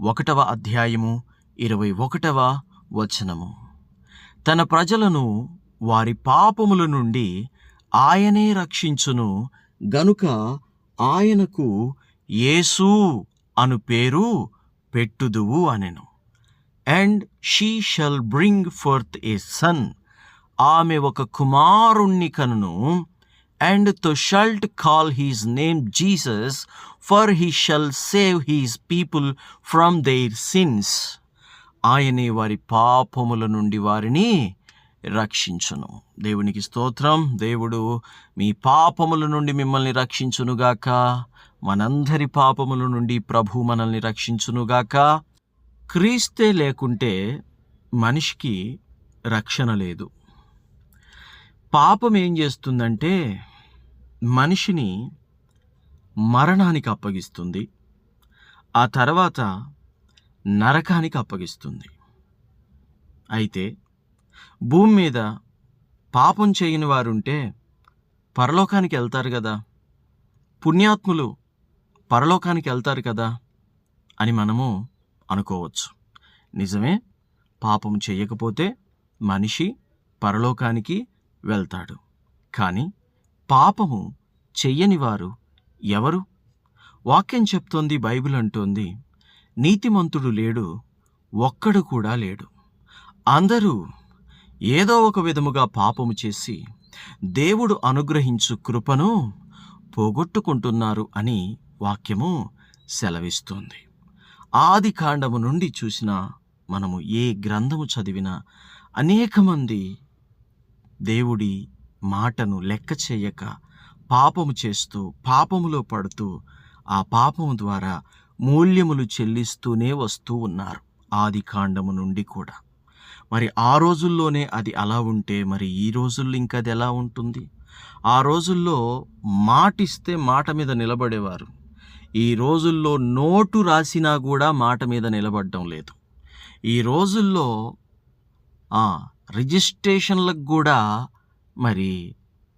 ఒకటవ అధ్యాయము ఇరవై ఒకటవ వచనము. తన ప్రజలను వారి పాపముల నుండి ఆయనే రక్షించును. గనుక ఆయనకు యేసు అను పేరు పెట్టుదువు అనెను. And she shall bring forth a son. ఆమె ఒక కుమారుణ్ణి కనును. And thou shalt call his name Jesus for he shall save his people from their sins ఆయనే వారి పాపముల నుండి వారిని రక్షించును. దేవునికి స్తోత్రం. దేవుడు మీ పాపముల నుండి మిమ్మల్ని రక్షించునుగాక. మనందరి పాపముల నుండి ప్రభు మనల్ని రక్షించునుగాక. క్రీస్తే లేకుంటే మనిషికి రక్షణ లేదు. పాపం ఏం చేస్తుందంటే మనిషిని మరణానికి అప్పగిస్తుంది. ఆ తర్వాత నరకానికి అప్పగిస్తుంది. అయితే భూమి మీద పాపం చేయని వారుంటే పరలోకానికి వెళ్తారు కదా. పుణ్యాత్ములు పరలోకానికి వెళ్తారు కదా అని మనము అనుకోవచ్చు. నిజమే పాపం చేయకపోతే మనిషి పరలోకానికి వెళ్తాడు. కానీ పాపము చెయ్యనివారు ఎవరు? వాక్యం చెప్తోంది బైబిల్ అంటోంది నీతిమంతుడు లేడు ఒక్కడు కూడా లేడు. అందరూ ఏదో ఒక విధముగా పాపము చేసి దేవుడు అనుగ్రహించు కృపను పోగొట్టుకుంటున్నారు అని వాక్యము సెలవిస్తోంది. ఆది కాండము నుండి చూసిన మనము ఏ గ్రంథము చదివినా అనేక మంది దేవుడి మాటను లెక్క చేయక పాపము చేస్తూ పాపములో పడుతూ ఆ పాపము ద్వారా మూల్యములు చెల్లిస్తూనే వస్తూ ఉన్నారు ఆది కాండము నుండి కూడా. మరి ఆ రోజుల్లోనే అది అలా ఉంటే మరి ఈ రోజుల్లో ఇంకా అది ఎలా ఉంటుంది? ఆ రోజుల్లో మాటిస్తే మాట మీద నిలబడేవారు. ఈ రోజుల్లో నోటు రాసినా కూడా మాట మీద నిలబడడం లేదు. ఈ రోజుల్లో రిజిస్ట్రేషన్లకు కూడా మరి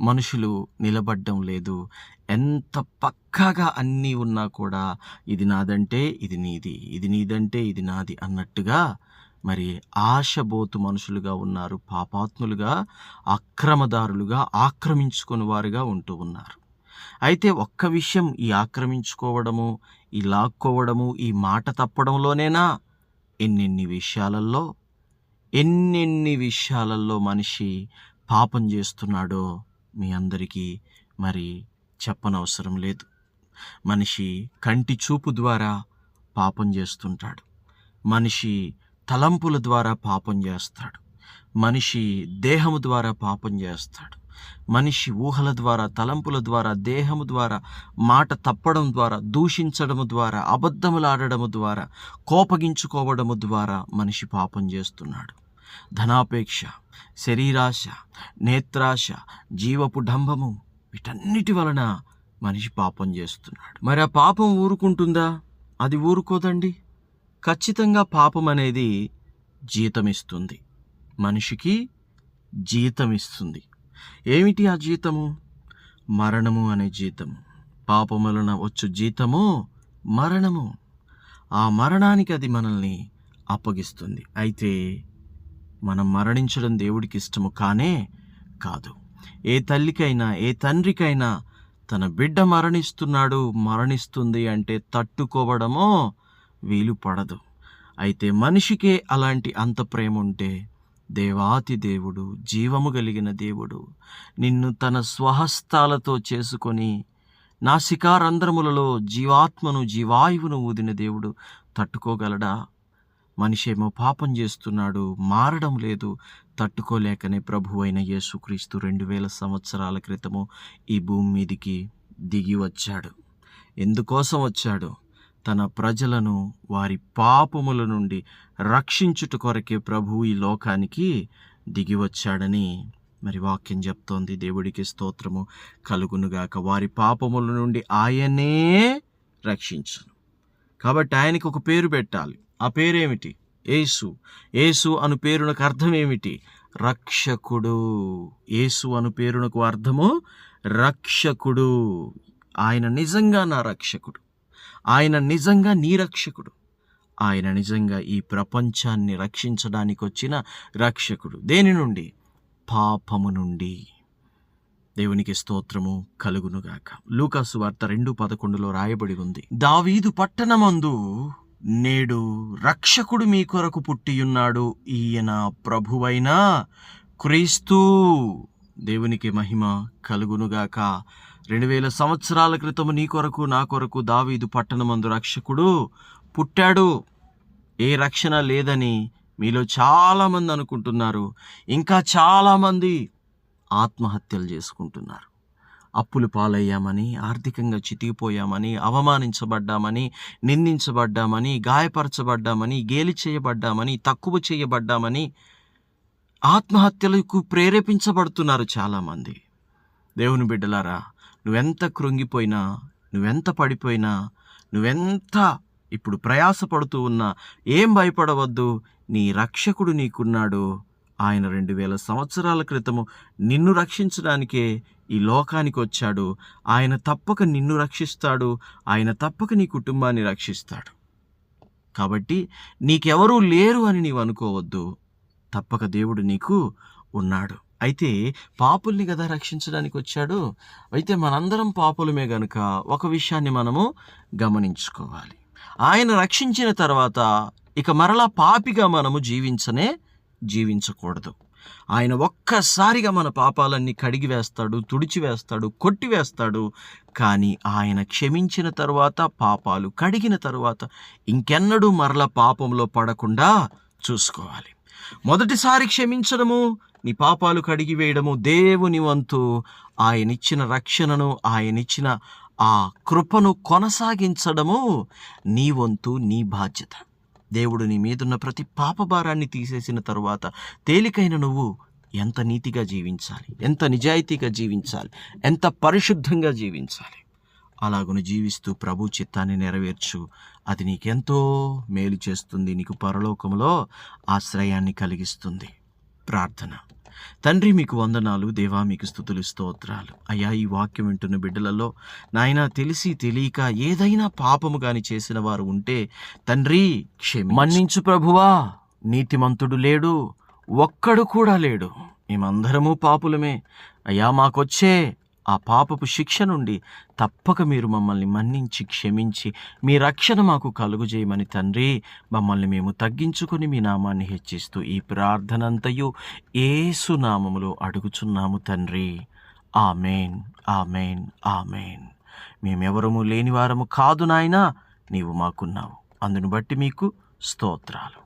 మనుషులు నిలబడ్డం లేదు. ఎంత పక్కాగా అన్నీ ఉన్నా కూడా ఇది నాదంటే ఇది నీది ఇది నీదంటే ఇది నాది అన్నట్టుగా మరి ఆశబోతు మనుషులుగా ఉన్నారు పాపాత్ములుగా అక్రమదారులుగా ఆక్రమించుకుని వారుగా ఉంటూ ఉన్నారు. అయితే ఒక్క విషయం ఈ ఆక్రమించుకోవడము ఈ లాక్కోవడము ఈ మాట తప్పడంలోనేనా? ఎన్నెన్ని విషయాలలో ఎన్నెన్ని విషయాలలో మనిషి పాపం చేస్తున్నాడో మీ అందరికీ మరి చెప్పనవసరం లేదు. మనిషి కంటి చూపు ద్వారా పాపం చేస్తుంటాడు. మనిషి తలంపుల ద్వారా పాపం చేస్తాడు. మనిషి దేహము ద్వారా పాపం చేస్తాడు. మనిషి ఊహల ద్వారా తలంపుల ద్వారా దేహము ద్వారా మాట తప్పడం ద్వారా దూషించడము ద్వారా అబద్ధములాడడము ద్వారా కోపగించుకోవడము ద్వారా మనిషి పాపం చేస్తున్నాడు. ధనాపేక్ష శరీరాశ నేత్రాశ జీవపు డంబము వీటన్నిటి వలన మనిషి పాపం చేస్తున్నాడు. మరి ఆ పాపం ఊరుకుంటుందా? అది ఊరుకోదండి. ఖచ్చితంగా పాపం అనేది జీతం ఇస్తుంది మనిషికి జీతం ఇస్తుంది ఏమిటి ఆ జీతము? మరణము అనే జీతము. పాపం వలన వచ్చు జీతము మరణము. ఆ మరణానికి అది మనల్ని అప్పగిస్తుంది. అయితే మనం మరణించడం దేవుడికి ఇష్టము కానే కాదు. ఏ తల్లికైనా ఏ తండ్రికైనా తన బిడ్డ మరణిస్తున్నాడు మరణిస్తుంది అంటే తట్టుకోవడమో వీలు పడదు. అయితే మనిషికే అలాంటి అంత ప్రేమ ఉంటే దేవాతి దేవుడు జీవము కలిగిన దేవుడు నిన్ను తన స్వహస్తాలతో చేసుకొని నాసికారంధ్రములలో జీవాత్మను జీవాయువును ఊదిన దేవుడు తట్టుకోగలడా? మనిషి ఏమో పాపం చేస్తున్నాడు మారడం లేదు తట్టుకోలేకనే ప్రభు అయిన యేసుక్రీస్తు రెండు వేల సంవత్సరాల క్రితము ఈ భూమి మీదికి దిగి వచ్చాడు. ఎందుకోసం వచ్చాడు? తన ప్రజలను వారి పాపముల నుండి రక్షించుట కొరకే ప్రభు ఈ లోకానికి దిగి వచ్చాడని మరి వాక్యం చెప్తోంది. దేవుడికి స్తోత్రము కలుగునుగాక. వారి పాపముల నుండి ఆయనే రక్షించును. కాబట్టి ఆయనకి ఒక పేరు పెట్టాలి. ఆ పేరేమిటి? యేసు. యేసు అను పేరునకు అర్థం ఏమిటి రక్షకుడు. యేసు అను పేరునకు అర్థము రక్షకుడు. ఆయన నిజంగా నా రక్షకుడు. ఆయన నిజంగా నీ రక్షకుడు. ఆయన నిజంగా ఈ ప్రపంచాన్ని రక్షించడానికి వచ్చిన రక్షకుడు. దేని నుండి? పాపము నుండి. దేవునికి స్తోత్రము కలుగునుగాక. లూకాసు వార్త రెండు పదకొండులో రాయబడి ఉంది. దావీదు పట్టణమందు నేడు రక్షకుడు మీ కొరకు పుట్టియున్నాడు. ఈయన ప్రభువైన క్రీస్తు. దేవునికి మహిమ కలుగునుగాక. రెండు వేల సంవత్సరాల క్రితం నీ కొరకు నా కొరకు దావీదు పట్టణమందు రక్షకుడు పుట్టాడు. ఏ రక్షణ లేదని మీలో చాలామంది అనుకుంటున్నారు ఇంకా చాలామంది ఆత్మహత్యలు చేసుకుంటున్నారు. అప్పులు పాలయ్యామని ఆర్థికంగా చితికిపోయామని అవమానించబడ్డామని నిందించబడ్డామని గాయపరచబడ్డామని గేలి చేయబడ్డామని తక్కువ చేయబడ్డామని ఆత్మహత్యలకు ప్రేరేపించబడుతున్నారు చాలామంది. దేవుని బిడ్డలారా నువ్వెంత కృంగిపోయినా నువ్వెంత పడిపోయినా నువ్వెంత ఇప్పుడు ప్రయాసపడుతూ ఉన్నా ఏం భయపడవద్దు నీ రక్షకుడు నీకున్నాడు. ఆయన రెండు వేల సంవత్సరాల క్రితము నిన్ను రక్షించడానికే ఈ లోకానికి వచ్చాడు. ఆయన తప్పక నిన్ను రక్షిస్తాడు. ఆయన తప్పక నీ కుటుంబాన్ని రక్షిస్తాడు. కాబట్టి నీకెవరూ లేరు అని నీవు అనుకోవద్దు. తప్పక దేవుడు నీకు ఉన్నాడు. అయితే పాపుల్ని కదా రక్షించడానికి వచ్చాడు? అయితే మనందరం పాపులమే గనుక ఒక విషయాన్ని మనము గమనించుకోవాలి. ఆయన రక్షించిన తర్వాత ఇక మరలా పాపిగా మనము జీవించనే జీవించకూడదు. ఆయన ఒక్కసారిగా మన పాపాలన్నీ కడిగి వేస్తాడు తుడిచివేస్తాడు కొట్టివేస్తాడు కానీ ఆయన క్షమించిన తరువాత పాపాలు కడిగిన తరువాత ఇంకెన్నడూ మరల పాపంలో పడకుండా చూసుకోవాలి. మొదటిసారి క్షమించడము నీ పాపాలు కడిగి వేయడము దేవుని వంతు. ఆయనిచ్చిన రక్షణను ఆయనిచ్చిన ఆ కృపను కొనసాగించడము నీ వంతు నీ బాధ్యత. దేవుడు నీ మీదున్న ప్రతి పాపభారాన్ని తీసేసిన తరువాత తేలికైన నువ్వు ఎంత నీతిగా జీవించాలి? ఎంత నిజాయితీగా జీవించాలి? ఎంత పరిశుద్ధంగా జీవించాలి? అలాగును జీవిస్తూ ప్రభు చిత్తాన్ని నెరవేర్చు. అది నీకెంతో మేలు చేస్తుంది. నీకు పరలోకంలో ఆశ్రయాన్ని కలిగిస్తుంది. ప్రార్థన. తండ్రి మీకు వందనాలు దేవా మీకు స్థుతులు స్తోత్రాలు. అయ్యా ఈ వాక్యం వింటున్న బిడ్డలలో నాయన తెలిసి తెలియక ఏదైనా పాపము కాని చేసిన వారు ఉంటే తండ్రి క్షమి మన్నించు ప్రభువా. నీతిమంతుడు లేడు ఒక్కడు కూడా లేడు. మేమందరము పాపులమే. అయ్యా మాకొచ్చే ఆ పాపపు శిక్ష నుండి తప్పక మీరు మమ్మల్ని మన్నించి క్షమించి మీ రక్షణ మాకు కలుగుజేయమని తండ్రి. మమ్మల్ని మేము తగ్గించుకొని మీ నామాన్ని హెచ్చిస్తూ ఈ ప్రార్థనంతయు ఏసు నామములో అడుగుచున్నాము తండ్రి. Amen amen amen. మేమెవరము లేని వారము కాదు నాయనా నీవు మాకున్నావు. అందును బట్టి మీకు స్తోత్రాలు.